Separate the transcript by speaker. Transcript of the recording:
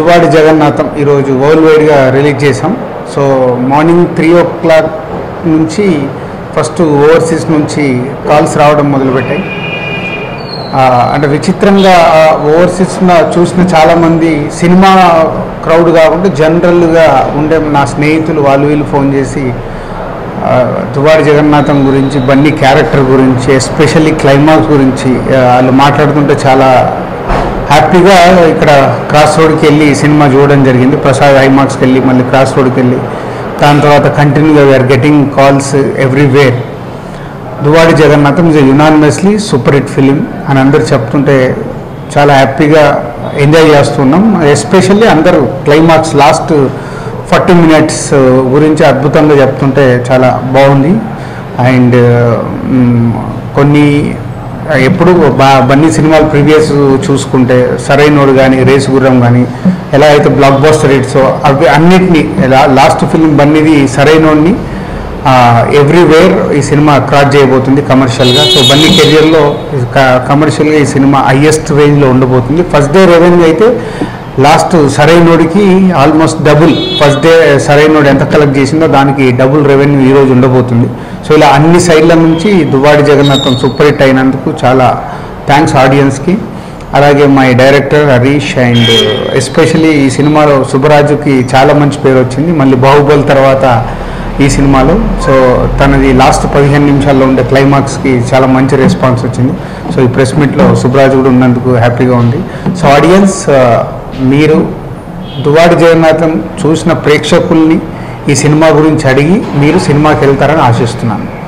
Speaker 1: దువాడి జగన్నాథం ఈరోజు వరల్డ్ వైడ్గా రిలీజ్ చేసాం so morning three o'clock నుంచి ఫస్ట్ ఓవర్సీస్ నుంచి కాల్స్ రావడం మొదలుపెట్టాయి. అంటే విచిత్రంగా ఓవర్సీస్ చూసిన చాలామంది సినిమా క్రౌడ్ కాకుండా జనరల్గా ఉండే నా స్నేహితులు వాళ్ళు వీళ్ళు ఫోన్ చేసి ఆ, దువాడి జగన్నాథం గురించి బన్నీ క్యారెక్టర్ గురించి ఎస్పెషల్లీ క్లైమాక్స్ గురించి వాళ్ళు మాట్లాడుతుంటే చాలా హ్యాపీగా ఇక్కడ క్రాస్ రోడ్కి వెళ్ళి సినిమా చూడడం జరిగింది. ప్రసాద్ ఐమాక్స్కి వెళ్ళి మళ్ళీ క్రాస్ రోడ్కి వెళ్ళి. దాని తర్వాత కంటిన్యూగా we are getting calls everywhere Duvvada Jagannadham is unanimously super hit film అని అందరు చెప్తుంటే చాలా హ్యాపీగా ఎంజాయ్ చేస్తున్నాం. ఎస్పెషల్లీ అందరూ క్లైమాక్స్ లాస్ట్ ఫార్టీ మినిట్స్ గురించి అద్భుతంగా చెప్తుంటే చాలా బాగుంది. అండ్ um, కొన్ని ఎప్పుడు బా బన్నీ సినిమాలు ప్రీవియస్ చూసుకుంటే సరైనోడు కానీ రేసు గుర్రం కానీ ఎలా అయితే బ్లాక్ బాస్టర్ హిట్సో అవి అన్నిటినీ లాస్ట్ ఫిల్మ్ బన్నీది సరైనోడిని ఎవ్రీవేర్ ఈ సినిమా క్రాస్ చేయబోతుంది కమర్షియల్గా సో బన్నీ కెరియర్లో కమర్షియల్గా ఈ సినిమా హయ్యెస్ట్ రేంజ్లో ఉండబోతుంది. ఫస్ట్ డే రెవెన్యూ అయితే last సరైనోడికి almost double. First day Sarrainodu ఎంత కలెక్ట్ చేసిందో దానికి డబుల్ రెవెన్యూ ఈ రోజు ఉండబోతుంది. సో ఇలా అన్ని సైడ్ల నుంచి దువ్వాడి జగన్నాథం సూపర్ హిట్ అయినందుకు చాలా థ్యాంక్స్ ఆడియన్స్కి. అలాగే my director Harish and especially ఈ సినిమాలో సుబ్బరాజుకి చాలా మంచి పేరు వచ్చింది. మళ్ళీ బాహుబలి తర్వాత ఈ సినిమాలో. సో తనది లాస్ట్ పదిహేను నిమిషాల్లో ఉండే క్లైమాక్స్కి చాలా మంచి రెస్పాన్స్ వచ్చింది. సో ఈ ప్రెస్ మీట్లో సుబ్రాజ్ కూడా ఉన్నందుకు హ్యాపీగా ఉంది. సో ఆడియన్స్ మీరు దువాడి జగన్నాథం చూసిన ప్రేక్షకుల్ని ఈ సినిమా గురించి అడిగి మీరు సినిమాకి వెళ్తారని ఆశిస్తున్నాను.